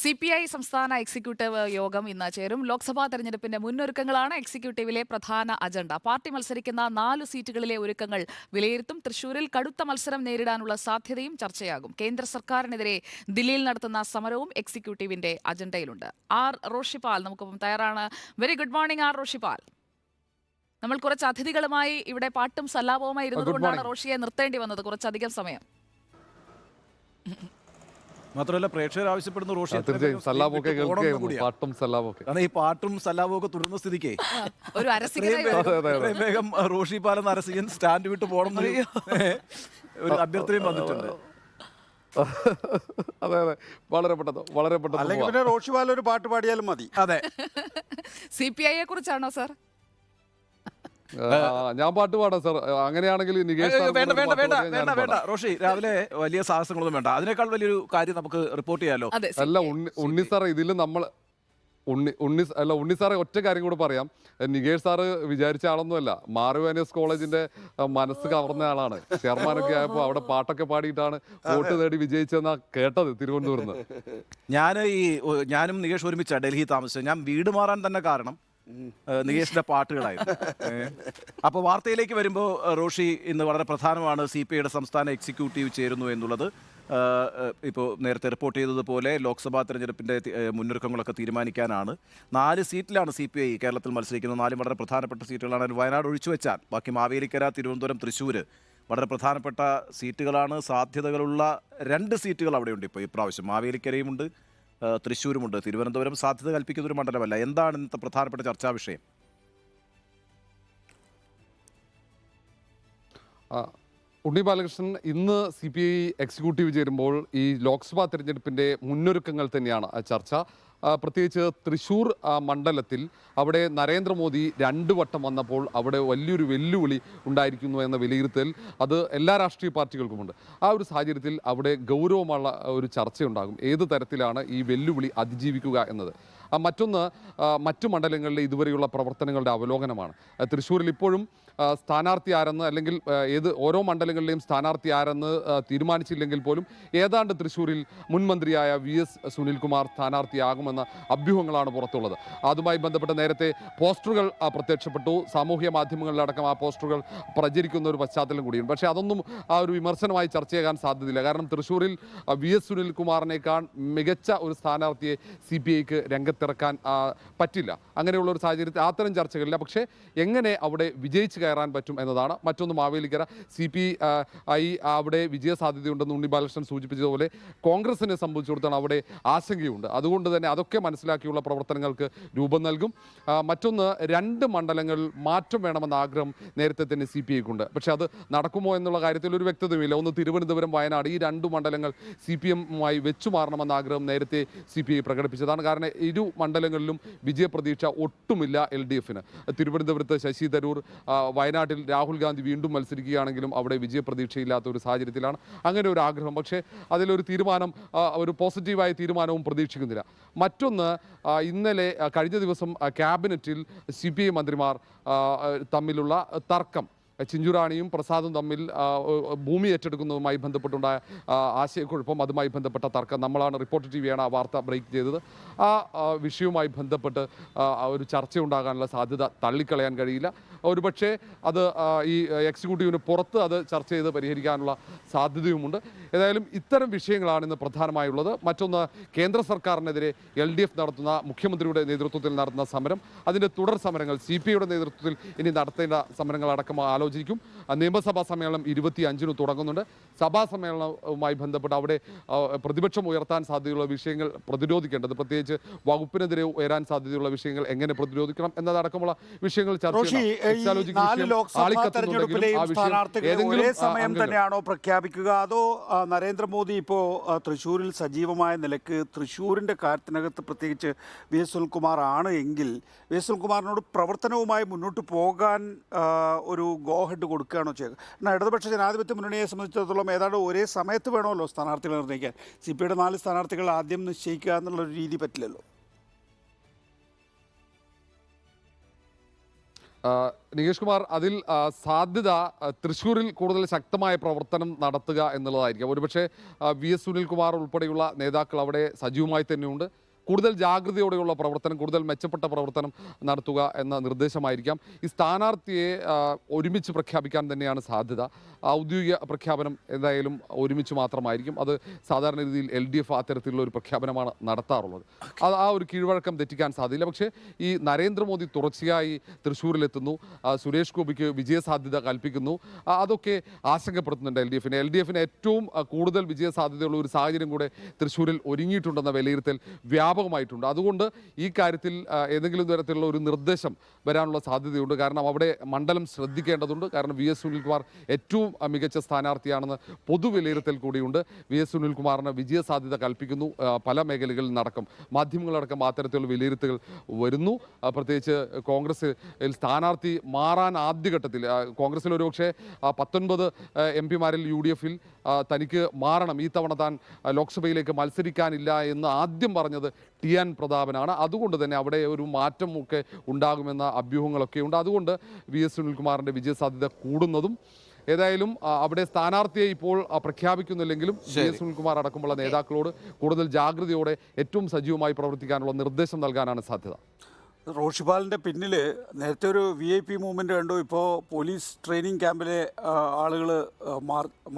C P I സംസ്ഥാന executive യോഗം ഇന്ന് ചേരും. ലോക്സഭാ തെരഞ്ഞെടുപ്പിന്റെ മുന്നൊരുക്കങ്ങളാണ് എക്സിക്യൂട്ടീവിലെ പ്രധാന അജണ്ട. പാർട്ടി മത്സരിക്കുന്ന നാല് സീറ്റുകളിലെ ഒരുക്കങ്ങൾ വിലയിരുത്തും. തൃശൂരിൽ കടുത്ത മത്സരം നേരിടാനുള്ള സാധ്യതയും ചർച്ചയാകും. കേന്ദ്ര സർക്കാരിനെതിരെ ദില്ലിയിൽ നടത്തുന്ന സമരവും എക്സിക്യൂട്ടീവിന്റെ അജണ്ടയിലുണ്ട്. ആർ റോഷിപാൽ നമുക്കൊപ്പം തയ്യാറാണ്. Very good morning R Roshipal. നമ്മൾ കുറച്ച് അതിഥികളുമായി ഇവിടെ പാട്ടും സല്ലാപവുമായി ഇരുന്നതുകൊണ്ടാണ്. റോഷിയെ നിർത്തേണ്ടി വന്നത് കുറച്ചധികം സമയം. മാത്രമല്ല പ്രേക്ഷകർ ആവശ്യപ്പെടുന്ന റോഷി ആ, തീർച്ചയായും. സല്ലാബൊക്കെ കേൾക്കുകയായിരുന്നു പാട്ടും സല്ലാബൊക്കെ കാരണം ഈ പാട്ടും സല്ലാബും ഒക്കെ തുടർന്ന സ്ഥിതിക്ക് ഒരു അരസികൻ. വേഗം-. റോഷി പാലം നരസിംഹൻ സ്റ്റാൻഡ് വിട്ട് പോകണം ഒരു അഭ്യർത്ഥനയും വന്നിട്ടുണ്ട്. അതെ അതെ. വളരെ പെട്ടെന്ന് വളരെ പെട്ടെന്ന് അല്ലെങ്കിൽ. പിന്നെ റോഷിവാല ഒരു പാട്ട് പാടിയാലും മതി. അതെ. സി പി ഐയെ കുറിച്ചാണോ സാർ? ഞാൻ പാട്ട് പാടാം സാർ. അങ്ങനെയാണെങ്കിൽ വേണ്ട വേണ്ട വേണ്ട വേണ്ട വേണ്ട. റോഷി രാവിലെ വലിയ സാഹസങ്ങളൊന്നും വേണ്ട. അതിനേക്കാൾ വലിയൊരു കാര്യം നമുക്ക് റിപ്പോർട്ട് ചെയ്യാലോ? അല്ല ഉണ്ണി ഉണ്ണി സാർ ഇതിൽ നമ്മൾ ഉണ്ണി ഉണ്ണി അല്ല ഉണ്ണി സാറെ ഒറ്റ കാര്യം കൂടെ പറയാം. നികേഷ് സാറ് വിചാരിച്ച ആളൊന്നുമല്ല. മാറുവാനിയസ് കോളേജിന്റെ മനസ്സ് കവർന്ന ആളാണ്. ചെയർമാനൊക്കെ ആയപ്പോൾ അവിടെ പാട്ടൊക്കെ പാടിയിട്ടാണ് വോട്ട് നേടി വിജയിച്ചെന്നാ കേട്ടത് തിരുവനന്തപുരത്ത് ഞാൻ ഈ ഞാനും നികേഷ് ഒരുമിച്ചാണ് ഡൽഹി താമസിച്ചത്. ഞാൻ വീട് മാറാൻ തന്നെ കാരണം നികേഷിന്റെ പാട്ടുകളായിരുന്നു. അപ്പോൾ വാർത്തയിലേക്ക് വരുമ്പോൾ റോഷി ഇന്ന് വളരെ പ്രധാനമാണ് സി പി ഐയുടെ സംസ്ഥാന എക്സിക്യൂട്ടീവ് ചേരുന്നു എന്നുള്ളത്. ഇപ്പോൾ നേരത്തെ റിപ്പോർട്ട് ചെയ്തതുപോലെ ലോക്സഭാ തെരഞ്ഞെടുപ്പിന്റെ മുന്നൊരുക്കങ്ങളൊക്കെ തീരുമാനിക്കാനാണ്. നാല് സീറ്റിലാണ് സി പി ഐ കേരളത്തിൽ മത്സരിക്കുന്നത്. നാലും വളരെ പ്രധാനപ്പെട്ട സീറ്റുകളാണ്. വയനാട് ഒഴിച്ചു വെച്ചാൽ ബാക്കി മാവേലിക്കര തിരുവനന്തപുരം തൃശ്ശൂർ വളരെ പ്രധാനപ്പെട്ട സീറ്റുകളാണ്. സാധ്യതകളുള്ള രണ്ട് സീറ്റുകൾ അവിടെയുണ്ട് ഇപ്പോൾ ഇപ്രാവശ്യം. മാവേലിക്കരയുമുണ്ട് തൃശ്ശൂരുമുണ്ട്. തിരുവനന്തപുരം സാധ്യത കൽപ്പിക്കുന്ന ഒരു മണ്ഡലമല്ല. എന്താണ് ഇന്നത്തെ പ്രധാനപ്പെട്ട ചർച്ചാ വിഷയം? ഉണ്ണി ബാലകൃഷ്ണൻ ഇന്ന് സി പി ഐ എക്സിക്യൂട്ടീവ് ചേരുമ്പോൾ ഈ ലോക്സഭാ തെരഞ്ഞെടുപ്പിന്റെ മുന്നൊരുക്കങ്ങൾ തന്നെയാണ് ചർച്ച. പ്രത്യേകിച്ച് തൃശ്ശൂർ മണ്ഡലത്തിൽ അവിടെ നരേന്ദ്രമോദി രണ്ട് വട്ടം വന്നപ്പോൾ അവിടെ വലിയൊരു വെല്ലുവിളി ഉണ്ടായിരിക്കുന്നു എന്ന വിലയിരുത്തൽ അത് എല്ലാ രാഷ്ട്രീയ പാർട്ടികൾക്കുമുണ്ട്. ആ ഒരു സാഹചര്യത്തിൽ അവിടെ ഗൗരവമുള്ള ഒരു ചർച്ചയുണ്ടാകും. ഏത് തരത്തിലാണ് ഈ വെല്ലുവിളി അതിജീവിക്കുക എന്നത്? മറ്റൊന്ന് മറ്റ് മണ്ഡലങ്ങളിലെ ഇതുവരെയുള്ള പ്രവർത്തനങ്ങളുടെ അവലോകനമാണ്. തൃശ്ശൂരിൽ ഇപ്പോഴും സ്ഥാനാർത്ഥി ആരെന്ന് അല്ലെങ്കിൽ ഏത് ഓരോ മണ്ഡലങ്ങളിലെയും സ്ഥാനാർത്ഥി ആരെന്ന് തീരുമാനിച്ചില്ലെങ്കിൽ പോലും ഏതാണ്ട് തൃശ്ശൂരിൽ മുൻമന്ത്രിയായ വി എസ് സുനിൽകുമാർ സ്ഥാനാർത്ഥിയാകുമെന്ന അഭ്യൂഹങ്ങളാണ് പുറത്തുള്ളത്. അതുമായി ബന്ധപ്പെട്ട് നേരത്തെ പോസ്റ്ററുകൾ പ്രത്യക്ഷപ്പെട്ടു. സാമൂഹ്യ മാധ്യമങ്ങളിലടക്കം ആ പോസ്റ്ററുകൾ പ്രചരിക്കുന്ന ഒരു പശ്ചാത്തലം കൂടിയുണ്ട്. പക്ഷേ അതൊന്നും ആ ഒരു വിമർശനമായി ചർച്ച ചെയ്യാൻ സാധ്യതയില്ല. കാരണം തൃശ്ശൂരിൽ വി എസ് സുനിൽകുമാറിനേക്കാൾ മികച്ച ഒരു സ്ഥാനാർത്ഥിയെ സി പി ഐക്ക് രംഗത്തിറക്കാൻ ആ, പറ്റില്ല. അങ്ങനെയുള്ള ഒരു സാഹചര്യത്തിൽ അത്തരം ചർച്ചകളില്ല. പക്ഷേ എങ്ങനെ അവിടെ വിജയിച്ച് കയറാൻ പറ്റും എന്നതാണ്. മറ്റൊന്ന് മാവേലിക്കര. സി പി ഐ അവിടെ വിജയ സാധ്യതയുണ്ടെന്ന് ഉണ്ണി ബാലകൃഷ്ണൻ സൂചിപ്പിച്ചതുപോലെ കോൺഗ്രസിനെ സംബന്ധിച്ചിടത്തോളം അവിടെ ആശങ്കയുണ്ട്. അതുകൊണ്ട് തന്നെ അതൊക്കെ മനസ്സിലാക്കിയുള്ള പ്രവർത്തനങ്ങൾക്ക് രൂപം നൽകും. മറ്റൊന്ന് രണ്ട് മണ്ഡലങ്ങളിൽ മാറ്റം വേണമെന്ന ആഗ്രഹം നേരത്തെ തന്നെ സി പി ഐക്കുണ്ട്. പക്ഷേ അത് നടക്കുമോ എന്നുള്ള കാര്യത്തിൽ ഒരു വ്യക്തതയുമില്ല. ഒന്ന് തിരുവനന്തപുരം വയനാട് ഈ രണ്ട് മണ്ഡലങ്ങൾ സി പി എമ്മുമായി വെച്ചു മാറണമെന്ന ആഗ്രഹം നേരത്തെ സി പി ഐ പ്രകടിപ്പിച്ചതാണ്. കാരണം ഇരു മണ്ഡലങ്ങളിലും വിജയപ്രതീക്ഷ ഒട്ടുമില്ല എൽ ഡി എഫിന് തിരുവനന്തപുരത്ത് ശശി തരൂർ വയനാട്ടിൽ രാഹുൽ ഗാന്ധി വീണ്ടും മത്സരിക്കുകയാണെങ്കിലും അവിടെ വിജയപ്രതീക്ഷയില്ലാത്ത ഒരു സാഹചര്യത്തിലാണ്. അങ്ങനെ ഒരു ആഗ്രഹം. പക്ഷേ അതിലൊരു തീരുമാനം ഒരു പോസിറ്റീവായ തീരുമാനവും പ്രതീക്ഷിക്കുന്നില്ല. മറ്റൊന്ന് ഇന്നലെ കഴിഞ്ഞ ദിവസം ക്യാബിനറ്റിൽ സി മന്ത്രിമാർ തമ്മിലുള്ള തർക്കം. ചിഞ്ചുറാണിയും പ്രസാദും തമ്മിൽ ഭൂമി ഏറ്റെടുക്കുന്നതുമായി ബന്ധപ്പെട്ടുണ്ടായ ആശയക്കുഴപ്പം അതുമായി ബന്ധപ്പെട്ട തർക്കം നമ്മളാണ് റിപ്പോർട്ട് ടി വിയാണ് ആ വാർത്ത ബ്രേക്ക് ചെയ്തത്. ആ വിഷയവുമായി ബന്ധപ്പെട്ട് ഒരു ചർച്ച ഉണ്ടാകാനുള്ള സാധ്യത തള്ളിക്കളയാൻ കഴിയില്ല. ഒരുപക്ഷെ അത് ഈ എക്സിക്യൂട്ടീവിന് പുറത്ത് അത് ചർച്ച ചെയ്ത് പരിഹരിക്കാനുള്ള സാധ്യതയുമുണ്ട്. ഏതായാലും ഇത്തരം വിഷയങ്ങളാണ് ഇന്ന് പ്രധാനമായുള്ളത്. മറ്റൊന്ന് കേന്ദ്ര സർക്കാരിനെതിരെ എൽ ഡി എഫ് നടത്തുന്ന മുഖ്യമന്ത്രിയുടെ നേതൃത്വത്തിൽ നടത്തുന്ന സമരം. അതിന്റെ തുടർ സമരങ്ങൾ സി പി ഐയുടെ നേതൃത്വത്തിൽ ഇനി നടത്തേണ്ട സമരങ്ങളടക്കം ആലോചിക്കും. നിയമസഭാ സമ്മേളനം ഇരുപത്തി അഞ്ചിന് തുടങ്ങുന്നുണ്ട്. സഭാ സമ്മേളനവുമായി ബന്ധപ്പെട്ട് അവിടെ പ്രതിപക്ഷം ഉയർത്താൻ സാധ്യതയുള്ള വിഷയങ്ങൾ പ്രതിരോധിക്കേണ്ടത് പ്രത്യേകിച്ച് വകുപ്പിനെതിരെ ഉയരാൻ സാധ്യതയുള്ള വിഷയങ്ങൾ എങ്ങനെ പ്രതിരോധിക്കണം എന്നതടക്കമുള്ള വിഷയങ്ങൾ ചർച്ച നാല് ലോക്സഭാ തെരഞ്ഞെടുപ്പിലെയും ഒരേ സമയം തന്നെയാണോ പ്രഖ്യാപിക്കുക? അതോ നരേന്ദ്രമോദി ഇപ്പോ തൃശ്ശൂരിൽ സജീവമായ നിലയ്ക്ക് തൃശ്ശൂരിന്റെ കാര്യത്തിനകത്ത് പ്രത്യേകിച്ച് വി എസ് സുനിൽകുമാർ ആണ് എങ്കിൽ വി എസ് സുനിൽകുമാറിനോട് പ്രവർത്തനവുമായി മുന്നോട്ട് പോകാൻ ഒരു ഗോഹെഡ് കൊടുക്കുകയാണോ ചെയ്യുക എന്നാൽ ഇടതുപക്ഷ ജനാധിപത്യ മുന്നണിയെ സംബന്ധിച്ചിടത്തോളം ഏതാണ്ട് ഒരേ സമയത്ത് വേണമല്ലോ സ്ഥാനാർത്ഥികളെ നിർണയിക്കാൻ. സി പി ഐയുടെ നാല് സ്ഥാനാർത്ഥികൾ ആദ്യം നിശ്ചയിക്കുക എന്നുള്ള ഒരു രീതി പറ്റില്ലല്ലോ. നികേഷ് കുമാർ അതിൽ സാധ്യത തൃശ്ശൂരിൽ കൂടുതൽ ശക്തമായ പ്രവർത്തനം നടത്തുക എന്നുള്ളതായിരിക്കും. ഒരുപക്ഷെ വി എസ് സുനിൽകുമാർ ഉൾപ്പെടെയുള്ള നേതാക്കൾ അവിടെ സജീവമായി തന്നെയുണ്ട്. കൂടുതൽ ജാഗ്രതയോടെയുള്ള പ്രവർത്തനം കൂടുതൽ മെച്ചപ്പെട്ട പ്രവർത്തനം നടത്തുക എന്ന നിർദ്ദേശമായിരിക്കാം. ഈ സ്ഥാനാർത്ഥിയെ ഒരുമിച്ച് പ്രഖ്യാപിക്കാൻ തന്നെയാണ് സാധ്യത. ഔദ്യോഗിക പ്രഖ്യാപനം എന്തായാലും ഒരുമിച്ച് മാത്രമായിരിക്കും. അത് സാധാരണ രീതിയിൽ എൽ ഡി എഫ് അത്തരത്തിലുള്ള ഒരു പ്രഖ്യാപനമാണ് നടത്താറുള്ളത്. അത് ആ ഒരു കീഴ്വഴക്കം തെറ്റിക്കാൻ സാധ്യതയില്ല. പക്ഷേ ഈ നരേന്ദ്രമോദി തുടർച്ചയായി തൃശ്ശൂരിലെത്തുന്നു. സുരേഷ് ഗോപിക്ക് വിജയസാധ്യത കൽപ്പിക്കുന്നു. അതൊക്കെ ആശങ്കപ്പെടുത്തുന്നുണ്ട് എൽ ഡി എഫിന്. എൽ ഡി എഫിന് ഏറ്റവും കൂടുതൽ വിജയസാധ്യതയുള്ള ഒരു സാഹചര്യം കൂടെ തൃശ്ശൂരിൽ ഒരുങ്ങിയിട്ടുണ്ടെന്ന വിലയിരുത്തൽ വ്യാപകമായിട്ടുണ്ട്. അതുകൊണ്ട് ഈ കാര്യത്തിൽ ഏതെങ്കിലും തരത്തിലുള്ള ഒരു നിർദ്ദേശം വരാനുള്ള സാധ്യതയുണ്ട്. കാരണം അവിടെ മണ്ഡലം ശ്രദ്ധിക്കേണ്ടതുണ്ട്. കാരണം വി എസ് സുനിൽകുമാർ ഏറ്റവും മികച്ച സ്ഥാനാർത്ഥിയാണെന്ന് പൊതു വിലയിരുത്തൽ കൂടിയുണ്ട്. വി എസ് സുനിൽകുമാറിന് വിജയ സാധ്യത കൽപ്പിക്കുന്നു പല മേഖലകളിൽ നടക്കും മാധ്യമങ്ങളടക്കം അത്തരത്തിലുള്ള വിലയിരുത്തുകൾ വരുന്നു. പ്രത്യേകിച്ച് കോൺഗ്രസ് സ്ഥാനാർത്ഥി മാറാൻ ആദ്യഘട്ടത്തിൽ കോൺഗ്രസിൽ ഒരുപക്ഷെ പത്തൊൻപത് എം പിമാരിൽ യു ഡി എഫിൽ തനിക്ക് മാറണം. ഈ തവണ താൻ ലോക്സഭയിലേക്ക് മത്സരിക്കാനില്ല എന്ന് ആദ്യം പറഞ്ഞത് ടി എൻ പ്രതാപനാണ്. അതുകൊണ്ട് തന്നെ അവിടെ ഒരു മാറ്റം ഒക്കെ ഉണ്ടാകുമെന്ന അഭ്യൂഹങ്ങളൊക്കെ ഉണ്ട്. അതുകൊണ്ട് വി എസ് സുനിൽകുമാറിന്റെ വിജയസാധ്യത കൂടുന്നതും ഏതായാലും അവിടെ സ്ഥാനാർത്ഥിയെ ഇപ്പോൾ പ്രഖ്യാപിക്കുന്നില്ലെങ്കിലും വി എസ് സുനിൽകുമാർ അടക്കമുള്ള നേതാക്കളോട് കൂടുതൽ ജാഗ്രതയോടെ ഏറ്റവും സജീവമായി പ്രവർത്തിക്കാനുള്ള നിർദ്ദേശം നൽകാനാണ് സാധ്യത. റോഷിപാലിന്റെ പിന്നിൽ നേരത്തെ ഒരു വി ഐ പി മൂവ്മെന്റ് കണ്ടു. ഇപ്പോൾ പോലീസ് ട്രെയിനിങ് ക്യാമ്പിലെ ആളുകൾ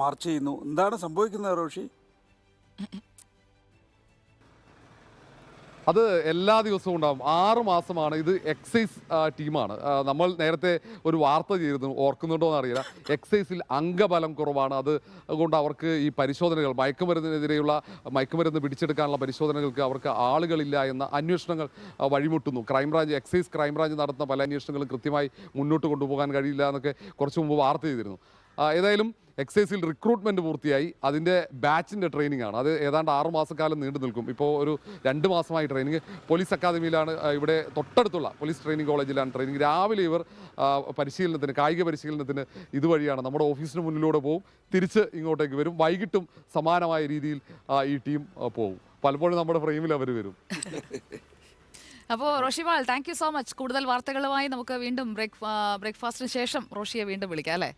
മാർച്ച് ചെയ്യുന്നു. എന്താണ് സംഭവിക്കുന്നത് റോഷി? അത് എല്ലാ ദിവസവും ഉണ്ടാകും ആറ് മാസമാണ് ഇത് എക്സൈസ് ടീമാണ്. നമ്മൾ നേരത്തെ ഒരു വാർത്ത ചെയ്തിരുന്നു. ഓർക്കുന്നുണ്ടോ എന്ന് അറിയില്ല എക്സൈസിൽ അംഗബലം കുറവാണ്. അതുകൊണ്ട് അവർക്ക് ഈ പരിശോധനകൾ മയക്കുമരുന്നിനെതിരെയുള്ള മയക്കുമരുന്ന് പിടിച്ചെടുക്കാനുള്ള പരിശോധനകൾക്ക് അവർക്ക് ആളുകളില്ല എന്ന അന്വേഷണങ്ങൾ വഴിമുട്ടുന്നു. ക്രൈംബ്രാഞ്ച് എക്സൈസ് ക്രൈംബ്രാഞ്ച് നടത്തുന്ന പല അന്വേഷണങ്ങളും കൃത്യമായി മുന്നോട്ട് കൊണ്ടുപോകാൻ കഴിയില്ല എന്നൊക്കെ കുറച്ച് മുമ്പ് വാർത്ത ചെയ്തിരുന്നു. ഏതായാലും എക്സൈസിൽ റിക്രൂട്ട്മെന്റ് പൂർത്തിയായി. അതിന്റെ ബാച്ചിന്റെ ട്രെയിനിങ് ആണ്. അത് ഏതാണ്ട് ആറു മാസക്കാലം നീണ്ടു നിൽക്കും. ഇപ്പോൾ ഒരു രണ്ട് മാസമായി ട്രെയിനിങ് പോലീസ് അക്കാദമിയിലാണ് ഇവിടെ തൊട്ടടുത്തുള്ള പോലീസ് ട്രെയിനിങ് കോളേജിലാണ് ട്രെയിനിങ് രാവിലെ ഇവർ പരിശീലനത്തിന് കായിക പരിശീലനത്തിന് ഇതുവഴിയാണ്. നമ്മുടെ ഓഫീസിന് മുന്നിലൂടെ പോകും തിരിച്ച് ഇങ്ങോട്ടേക്ക് വരും. വൈകിട്ടും സമാനമായ രീതിയിൽ ഈ ടീം പോകും പലപ്പോഴും നമ്മുടെ ഫ്രെയിമിൽ അവർ വരും. അപ്പോൾ Roshipal thank you so much കൂടുതൽ വാർത്തകളുമായി നമുക്ക് വീണ്ടും ബ്രേക്ക് ബ്രേക്ക്ഫാസ്റ്റിന് ശേഷം റോഷിയെ വീണ്ടും വിളിക്കാം അല്ലേ?